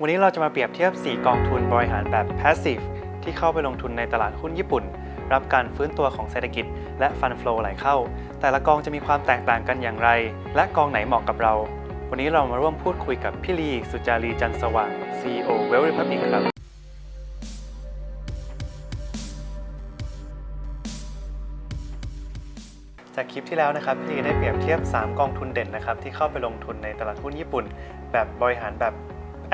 วันนี้เราจะมาเปรียบเทียบ 4 กองทุนบริหารแบบ Passive ที่เข้าไปลงทุนในตลาดหุ้นญี่ปุ่น รับการฟื้นตัวของเศรษฐกิจ และฟันฟลอไหลเข้า แต่ละกองจะมีความแตกต่างกันอย่างไร และกองไหนเหมาะกับเรา วันนี้เรามาร่วมพูดคุยกับพี่ลีสุจารีจันสว่าง CEO Well Republic ครับ จากคลิปที่แล้วนะครับพี่ลีได้เปรียบเทียบ 3 กองทุนเด่นนะครับที่เข้าไปลงทุนในตลาดหุ้นญี่ปุ่น แบบบริหารแบบ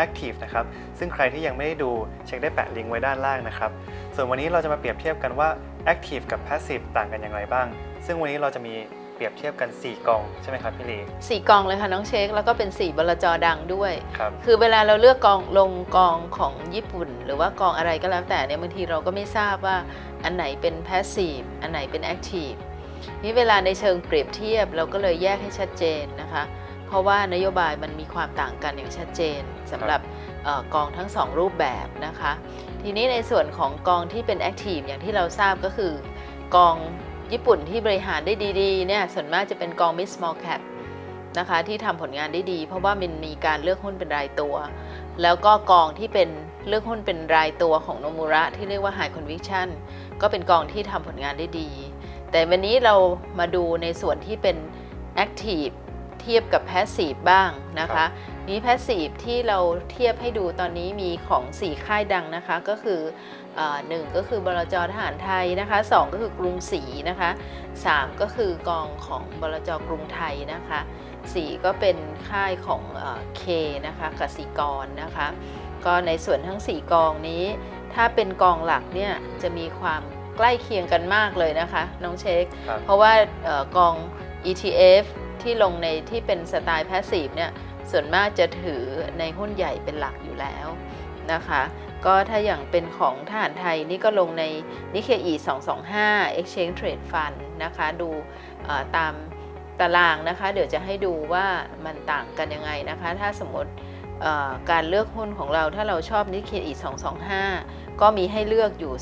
Active นะครับ ซึ่งใครที่ยังไม่ได้ดูเช็คได้แปะลิงก์ไว้ด้านล่างนะครับ ส่วนวันนี้เราจะมาเปรียบเทียบกันว่า Active กับ Passive ต่างกันอย่างไรบ้าง ซึ่งวันนี้เราจะมีเปรียบเทียบกัน 4 กองใช่ไหมครับพี่ลีสี่กองเลยค่ะน้องเช็คแล้วก็เป็นสี่บลจดังด้วย ครับ คือเวลาเราเลือกกองลงกองของญี่ปุ่น หรือว่ากองอะไรก็แล้วแต่เนี่ยบางทีเราก็ไม่ทราบว่าอันไหนเป็น passive อันไหนเป็น active นี่เวลาในเชิงเปรียบเทียบเราก็เลยแยกให้ชัดเจนนะคะ เพราะว่านโยบายมันมีความต่างกันอย่างชัดเจนสำหรับเออกองทั้งสองรูปแบบนะคะ ทีนี้ในส่วนของกองที่เป็น active อย่างที่เราทราบก็คือกองญี่ปุ่นที่บริหารได้ดีๆเนี่ยส่วนมากจะเป็นกอง mid small cap นะคะที่ทำผลงานได้ดี เพราะว่ามันมีการเลือกหุ้นเป็นรายตัว แล้วก็กองที่เป็นเลือกหุ้นเป็นรายตัวของโนมูระที่เรียกว่า high conviction ก็เป็นกองที่ทำผลงานได้ดี แต่วันนี้เรามาดูในส่วนที่เป็น active เทียบกับ passive บ้างนะครัคะบมี passive ที่เราเทียบให้ดูตอนนี้มีของ 4 ค่ายดังนะคะก็คือเอ่อหนึ่งก็คือบลจทหารไทยนะคะสองก็คือกรุงศรีนะคะสามก็คือกองของบลจกรุงไทยนะคะสี่ก็เป็นค่ายของเคนะคะกสิกรนะคะ ก็ในส่วนทั้ง 4 กองนี้ ถ้าเป็นกองหลักเนี่ยจะมีความใกล้เคียงกันมากเลยนะคะ น้องเช็คครับเพราะว่าเออกอง ETF ที่ลงในที่เป็นสไตล์ passive เนี่ยส่วนมากจะถือในหุ้นใหญ่เป็นหลักอยู่แล้วนะคะ ก็ถ้าอย่างเป็นของทหารไทยนี่ก็ลงในนิเคอี225 Exchange Trade Fund นะคะ ดูตามตารางนะคะ เดี๋ยวจะให้ดูว่ามันต่างกันยังไงนะคะ ถ้าสมมติการเลือกหุ้นของเราถ้าเราชอบนิเคอี225 ก็มีให้เลือกอยู่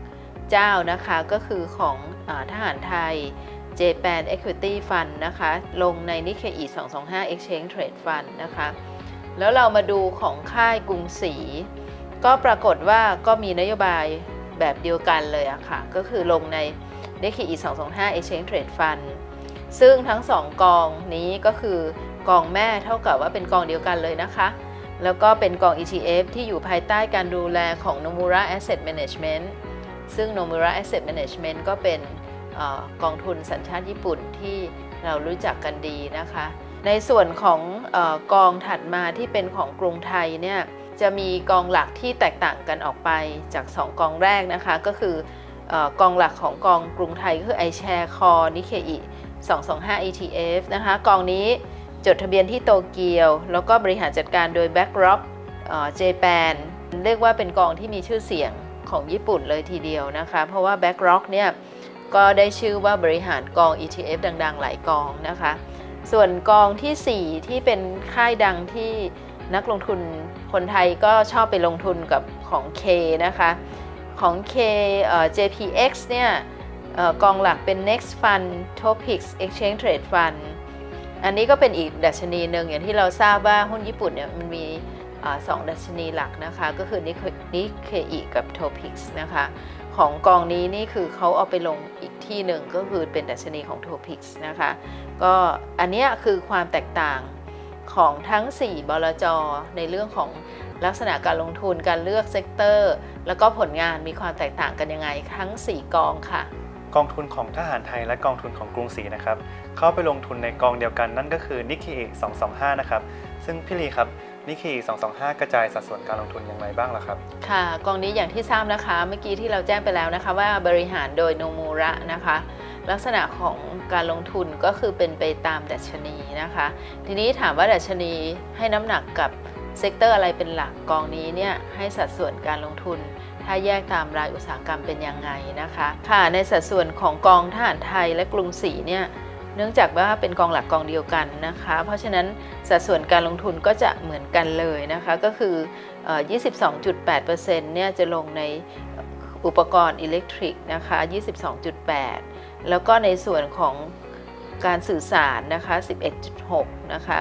2 เจ้านะคะ ก็คือของอทหารไทย Japan Equity Fund นะคะ ลงใน Nikkei 225 Exchange Trade Fund นะคะ แล้วเรามาดูของค่ายกรุงศรี ก็ปรากฏว่าก็มีนโยบายแบบเดียวกันเลยอะค่ะ ก็คือลงใน Nikkei 225 Exchange Trade Fund ซึ่งทั้งสองกองนี้ก็คือกองแม่เท่ากับว่าเป็นกองเดียวกันเลยนะคะ แล้วก็เป็นกอง ETF ที่อยู่ภายใต้การดูแลของ Nomura Asset Management ซึ่ง Nomura Asset Management ก็เป็น กองทุนสัญชาติญี่ปุ่นที่เรารู้จักกันดีนะคะ ในส่วนของออกองถัดมาที่เป็นของกรุงไทยเนี่ยจะมีกองหลักที่แตกต่างกันออกไปจาก 2 กองแรกนะคะ ก็คืออกองหลักของกองกรุงไทยคือ iShare Core Nikkei 225 ETF นะคะกองนี้จดทะเบียนที่โตเกียว แล้วก็บริหารจัดการโดย BlackRock เอ่อ Japan เรียกว่าเป็นกองที่มีชื่อเสียงของญี่ปุ่นเลยทีเดียวนะคะ เพราะว่า BlackRock เนี่ย ก็ได้ชื่อว่าบริหารกอง ETF ดังๆ หลายกองนะคะ ส่วนกองทีสี่ 4 ที่เป็นค่ายดังที่นักลงทุนคนไทยก็ชอบไปลงทุนกับของ K นะคะ ของ K เอ่อ JPX เนี่ยออกองหลักเป็น Next Fund Topics Exchange Trade Fund อันนี้ก็เป็นอีกดัชนีหนึ่งอย่างที่เราทราบว่าหุ้นญี่ปุ่นเนี่ยมันมี สองดัชนีหลักนะคะ ก็คือนิเคอิกับ Topics นะคะของกองนี้นี่คือเขาเอาไปลงอีกที่หนึ่งก็คือเป็นดัชนีของ Topics นะคะก็อันเนี้ยคือความแตกต่างของทั้ง 4 บลจ ในเรื่องของลักษณะการลงทุนการเลือกเซกเตอร์ แล้วก็ผลงานมีความแตกต่างกันยังไงทั้ง 4 กองค่ะ กองทุนของทหารไทยและกองทุนของกรุงศรีนะครับ เข้าไปลงทุนในกองเดียวกันนั่นก็คือ Nikkei 225 นะครับ ซึ่งพี่ลีครับ Nikkei 225 กระจายสัดส่วนการลงทุนอย่างไรบ้างล่ะครับ ค่ะ กองนี้อย่างที่ทราบนะคะ เมื่อกี้ที่เราแจ้งไปแล้วนะคะ ว่าบริหารโดยโนมูระนะคะ ลักษณะของการลงทุนก็คือเป็นไปตามดัชนีนะคะ ทีนี้ถามว่าดัชนีให้น้ำหนักกับเซกเตอร์อะไรเป็นหลักกองนี้เนี่ยให้สัดส่วนการลงทุน ถ้าแยกตามรายอุตสาหกรรมเป็นยังไงนะคะ ค่ะในสัดส่วนของกองทหารไทยและกรุงศรีเนี่ย เนื่องจากว่าเป็นกองหลักกองเดียวกันนะคะ เพราะฉะนั้นสัดส่วนการลงทุนก็จะเหมือนกันเลยนะคะก็คือ 22.8%เนี่ยจะลงในอุปกรณ์อิเล็กทริกนะคะ 22.8 แล้วก็ในส่วนของการสื่อสารนะคะ 11.6 นะคะ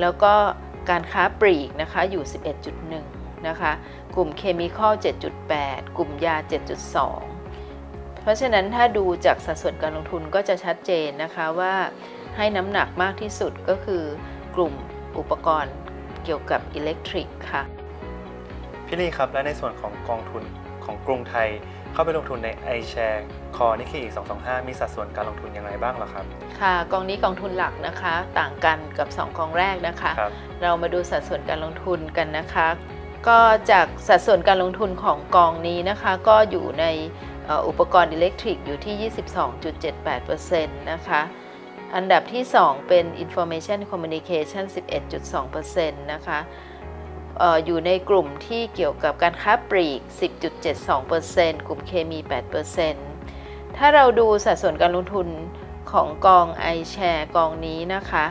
แล้วก็การค้าปลีกนะคะอยู่ 11.1 นะคะ กลุ่มเคมีคอล7.8 กลุ่มยา 7.2 เพราะฉะนั้นถ้าดูจากสัดส่วนการลงทุนก็จะชัดเจนนะคะว่าให้น้ำหนักมากที่สุดก็คือกลุ่มอุปกรณ์เกี่ยวกับอิเล็กทริกค่ะ พี่ลี่ครับ และในส่วนของกองทุนของกรุงไทย เข้าไปลงทุนใน iShare Core Nikkei 225 มีสัดส่วนการลงทุนอย่างไรบ้างเหรอครับ ค่ะ กองนี้กองทุนหลักนะคะ ต่างกันกับ 2 กองแรกนะคะครับเรามาดูสัดส่วนการลงทุนกันนะคะ ก็จากสัดส่วนการลงทุนของกองนี้นะคะ ก็อยู่ในเอุปกรณ์อิเล็กทริกอยู่ที่ 22.78%นะคะ อันดับที่ 2 เป็น Information Communication 11.2%นะคะเอออยู่ในกลุ่มที่เกี่ยวกับการค้าปลีก 10.72%กลุ่มเคมี 8%ถ้าเราดูสัดส่วนการลงทุนของกอง iShare กองนี้นะคะ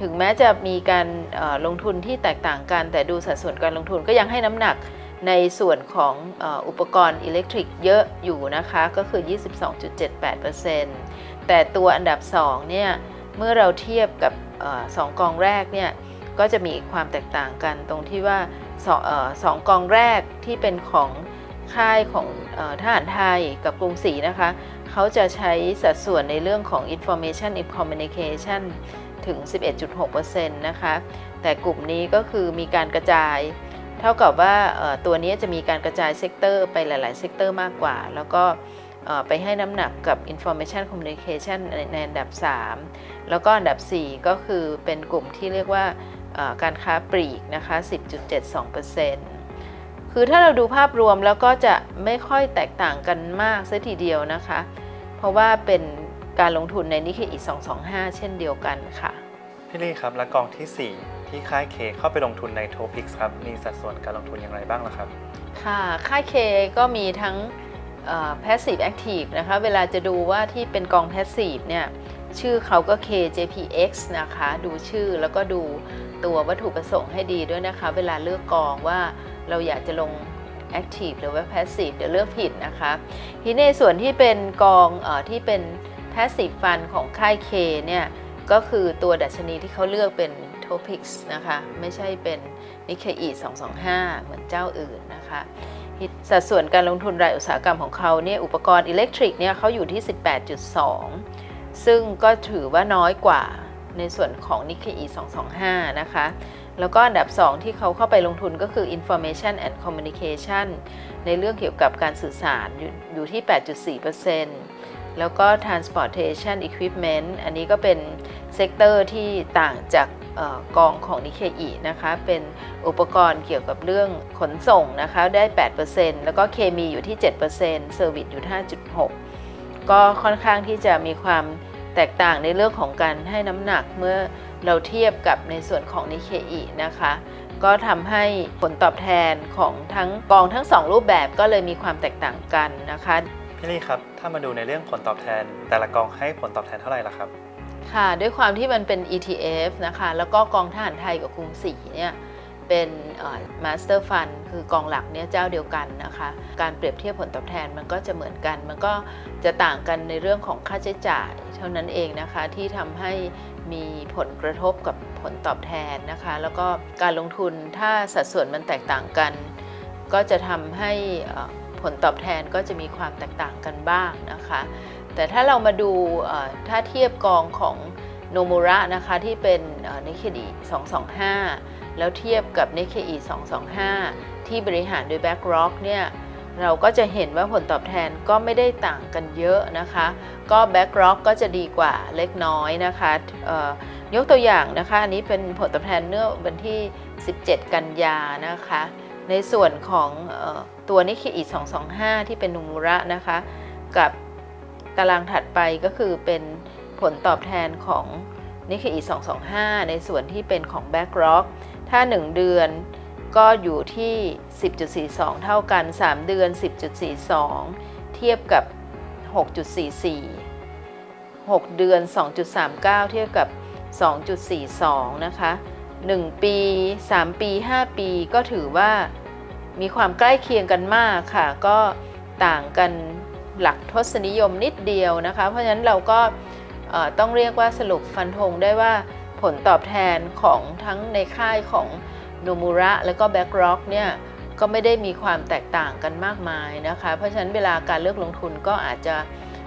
ถึงแม้จะมีการลงทุนที่แตกต่างกัน แต่ดูสัดส่วนการลงทุนก็ยังให้น้ำหนัก ในส่วนของอุปกรณ์อิเล็กทริกเยอะอยู่นะคะ ก็คือ 22.78%แต่ตัวอันดับ 2 เนี่ย เมื่อเราเทียบกับอสองกองแรกเนี่ย ก็จะมีความแตกต่างกันตรงที่ว่าสองเอสองกองแรกที่เป็นของค่ายของอทหารไทยกับกรุงศรีนะคะ เขาจะใช้สัดส่วนในเรื่องของ information in communication ถึง 11.6%นะคะ แต่กลุ่มนี้ก็คือมีการกระจาย เท่ากับว่าตัวนี้จะมีการกระจายเซกเตอร์ไปหลาย ๆ เซกเตอร์มากกว่า แล้วก็ไปให้น้ำหนักกับ information communication ในในอันดับ 3 แล้วก็อันดับ 4 ก็คือเป็นกลุ่มที่เรียกว่าการค้าปลีกนะคะ 10.72%คือถ้าเราดูภาพรวมแล้วก็จะไม่ค่อยแตกต่างกันมากซะทีเดียวนะคะ เพราะว่าเป็นการลงทุนในนิเคอี225 เช่นเดียวกันค่ะ พี่ลี่ครับ และกองทีสี่4 ที่ค่ายเคเข้าไปลงทุนใน Topix ครับ มีสัดส่วนการลงทุนอย่างไรบ้างล่ะครับ ค่ะ ค่ายเคก็มีทั้งเอ่อ passive active นะคะ เวลาจะดูว่าที่เป็นกอง passive เนี่ย ชื่อเขาก็ KJPX นะคะ ดูชื่อแล้วก็ดูตัววัตถุประสงค์ให้ดีด้วยนะคะ เวลาเลือกกองว่าเราอยากจะลง active หรือว่า passive เดี๋ยวเลือกผิดนะคะทีนี้ในส่วนที่เป็นกองอที่เป็น passive fund ของค่าย K เนี่ย ก็คือตัวดัชนีที่เขาเลือกเป็น Topix นะคะ ไม่ใช่เป็น Nikkei 225 เหมือนเจ้าอื่นนะคะสัดส่วนการลงทุนรายอุตสาหกรรมของเขาเนี่ยอุปกรณ์อิเล็กทริกเนี่ยเขาอยู่ที่ 18.2 ซึ่งก็ถือว่าน้อยกว่าในส่วนของ Nikkei 225 นะคะ แล้วก็อันดับ 2 ที่เขาเข้าไปลงทุนก็คือ Information and Communication ในเรื่องเกี่ยวกับการสื่อสารอยู่อยู่ที่ 8.4%แล้วก็ Transportation Equipment อันนี้ก็เป็นเซกเตอร์ที่ต่างจาก กองของ Nikkei นะคะ เป็นอุปกรณ์เกี่ยวกับเรื่องขนส่งนะคะ ได้ 8%แล้วก็เคมีอยู่ที่ 7%เซอร์วิสอยู่ 5.6 ก็ค่อนข้างที่จะมีความแตกต่างในเรื่องของการให้น้ำหนักเมื่อเราเทียบกับในส่วนของ Nikkei นะคะ ก็ทำให้ผลตอบแทนของทั้งกองทั้ง 2 รูปแบบก็เลยมีความแตกต่างกันนะคะ พี่ลี่ครับ ถ้ามาดูในเรื่องผลตอบแทน แต่ละกองให้ผลตอบแทนเท่าไหร่ล่ะครับ ค่ะ ด้วยความที่มันเป็น ETF นะคะ แล้วก็กองทหารไทยกับกรุงศรีเนี่ยเป็นมาสเตอร์ฟันคือกองหลักเนี่ยเจ้าเดียวกันนะคะ การเปรียบเทียบผลตอบแทนมันก็จะเหมือนกัน มันก็จะต่างกันในเรื่องของค่าใช้จ่ายเท่านั้นเองนะคะ ที่ทำให้มีผลกระทบกับผลตอบแทนนะคะ แล้วก็การลงทุนถ้าสัดส่วนมันแตกต่างกัน ก็จะทำให้ผลตอบแทนก็จะมีความแตกต่างกันบ้างนะคะ แต่ถ้าเรามาดูถ้าเทียบกองของโนมูระนะคะที่เป็นนิเคอี225 แล้วเทียบกับนิเคอี225 ที่บริหารโดย BlackRock เนี่ยเราก็จะเห็นว่าผลตอบแทนก็ไม่ได้ต่างกันเยอะนะคะ ก็ BlackRock ก็จะดีกว่าเล็กน้อยนะคะยกตัวอย่างนะคะอันนี้เป็นผลตอบแทนเมื่อวันที่ 17 กันยานะคะ ในส่วนของออตัวนิเคอี225 ที่เป็นนูมูระนะคะ กับ ตารางถัดไปก็คือเป็นผลตอบแทนของนิเคอี225 ในส่วนที่เป็นของ BlackRock ถ้า 1 เดือนก็อยู่ที่ 10.42 เท่ากัน 3 เดือน 10.42 เทียบกับ 6.44 6 เดือน 2.39 เทียบกับ 2.42 นะคะ 1 ปี 3 ปี 5 ปีก็ถือว่ามีความใกล้เคียงกันมากค่ะ ก็ต่างกัน หลักทศนิยมนิดเดียวนะคะ เพราะฉะนั้นเราก็ต้องเรียกว่าสรุปฟันธงได้ว่าผลตอบแทนของทั้งในค่ายของโนมูระแล้วก็แบ็กร็อกเนี่ยก็ไม่ได้มีความแตกต่างกันมากมายนะคะ เพราะฉะนั้นเวลาการเลือกลงทุนก็อาจจะ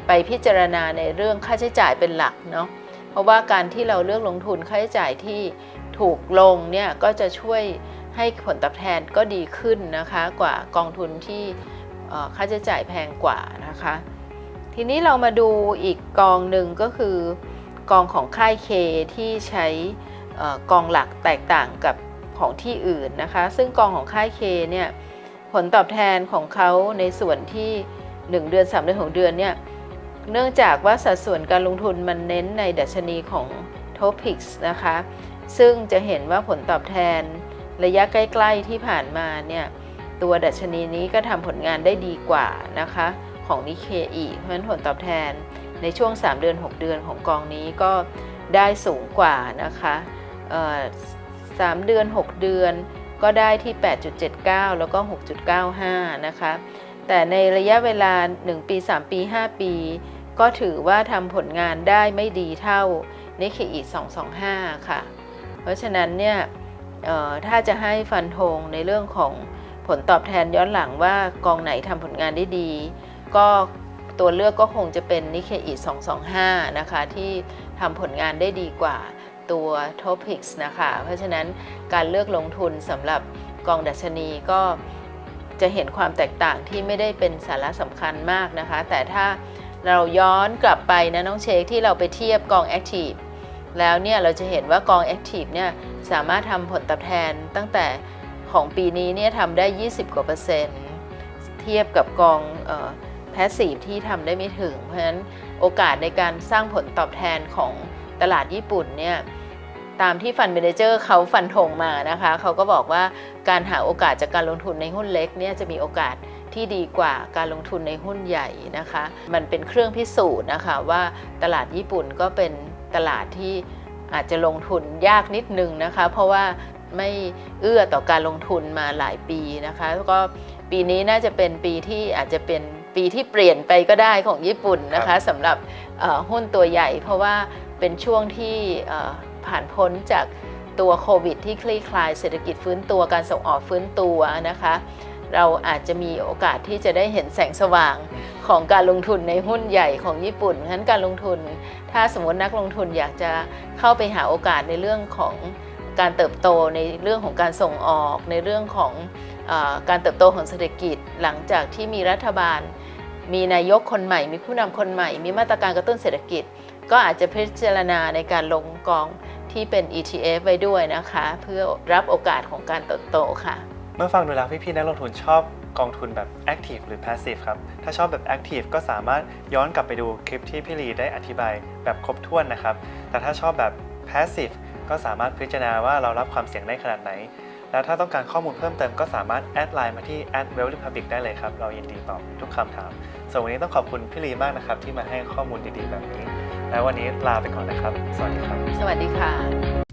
ไปพิจารณาในเรื่องค่าใช้จ่ายเป็นหลักเนาะเพราะว่าการที่เราเลือกลงทุนค่าใช้จ่ายที่ถูกลงเนี่ยก็จะช่วยให้ผลตอบแทนก็ดีขึ้นนะคะ กว่ากองทุนที่ค่าใช้จ่ายแพงกว่า นะคะ ทีนี้เรามาดูอีกกองหนึ่งก็คือกองของค่ายเคที่ใช้กองหลักแตกต่างกับของที่อื่นนะคะ ซึ่งกองของค่ายเคเนี่ยผลตอบแทนของเขาในส่วนที่ 1 เดือน 3 เดือน6เดือนเนี่ยเนื่องจากว่าสัดส่วนการลงทุนมันเน้นในดัชนีของ Topics นะคะ ซึ่งจะเห็นว่าผลตอบแทนระยะใกล้ ๆที่ผ่านมาเนี่ยตัวดัชนีนี้ก็ทำผลงานได้ดีกว่านะคะ ของนิเคอีเพราะฉะนั้นผลตอบแทนในช่วง 3 เดือน 6 เดือนของกองนี้ก็ได้สูงกว่านะคะเอ่อ3เดือน 6 เดือนก็ได้ที่ 8.79 แล้วก็ 6.95 นะคะ แต่ในระยะเวลา 1 ปี 3 ปี 5 ปี ก็ถือว่าทำผลงานได้ไม่ดีเท่านิเคอี225 ค่ะ เพราะฉะนั้นเนี่ยถ้าจะให้ฟันธงในเรื่องของผลตอบแทนย้อนหลังว่ากองไหนทำผลงานได้ดี ก็ตัวเลือกก็คงจะเป็นนิเคอี225 นะคะ ที่ทำผลงานได้ดีกว่าตัว Topics นะคะ เพราะฉะนั้นการเลือกลงทุนสำหรับกองดัชนีก็จะเห็นความแตกต่างที่ไม่ได้เป็นสาระสำคัญมากนะคะ แต่ถ้าเราย้อนกลับไปนะน้องเชคที่เราไปเทียบกอง Active แล้วเนี่ยเราจะเห็นว่ากอง Active เนี่ยสามารถทำผลตอบแทนตั้งแต่ของปีนี้เนี่ยทำได้ 20 กว่าเปอร์เซ็นต์ เทียบกับกองแพสซีฟที่ทำได้ไม่ถึง เพราะฉะนั้นโอกาสในการสร้างผลตอบแทนของตลาดญี่ปุ่นเนี่ยตามที่ฟันเมนเจอร์เขาฟันธงมานะคะเขาก็บอกว่าการหาโอกาสจากการลงทุนในหุ้นเล็กเนี่ยจะมีโอกาสที่ดีกว่าการลงทุนในหุ้นใหญ่นะคะ มันเป็นเครื่องพิสูจน์นะคะว่าตลาดญี่ปุ่นก็เป็นตลาดที่อาจจะลงทุนยากนิดนึงนะคะ เพราะว่าไม่เอื้อต่อการลงทุนมาหลายปีนะคะแล้วก็ปีนี้น่าจะเป็นปีที่อาจจะเป็น ปีที่เปลี่ยนไปก็ได้ของญี่ปุ่นนะคะสำหรับเอ่อหุ้นตัวใหญ่ เพราะว่าเป็นช่วงที่เอ่อผ่านพ้นจากตัวโควิดที่คลี่คลายเศรษฐกิจฟื้นตัวการส่งออกฟื้นตัวนะคะ เราอาจจะมีโอกาสที่จะได้เห็นแสงสว่างของการลงทุนในหุ้นใหญ่ของญี่ปุ่นฉะนั้นการลงทุน ถ้าสมมตินักลงทุนอยากจะเข้าไปหาโอกาสในเรื่องของการเติบโตในเรื่องของการส่งออก ในเรื่องของเออการเติบโตของเศรษฐกิจหลังจากที่มีรัฐบาล มีนายกคนใหม่ มีผู้นำคนใหม่ มีมาตรการกระตุ้นเศรษฐกิจ ก็อาจจะพิจารณาในการลงกองที่เป็น ETF ไว้ด้วยนะคะ เพื่อรับโอกาสของการเติบโตค่ะ เมื่อฟังดูแล้วพี่ๆนักลงทุนชอบกองทุนแบบ Active หรือ Passive ครับ ถ้าชอบแบบ Active ก็สามารถย้อนกลับไปดูคลิปที่พี่ลีได้อธิบายแบบครบถ้วนนะครับ แต่ถ้าชอบแบบ Passive ก็สามารถพิจารณาว่าเรารับความเสี่ยงได้ขนาดไหน แล้วถ้าต้องการข้อมูลเพิ่มเติมก็สามารถแอดไลน์มาที่ w e l l Republic ได้เลยครับ เรายินดีตอบทุกคำถามส่วนวันนี้ต้องขอบคุณพี่ลีมากนะครับ ที่มาให้ข้อมูลดีๆแบบนี้ แล้ววันนี้ลาไปก่อนนะครับ สวัสดีครับ สวัสดีค่ะ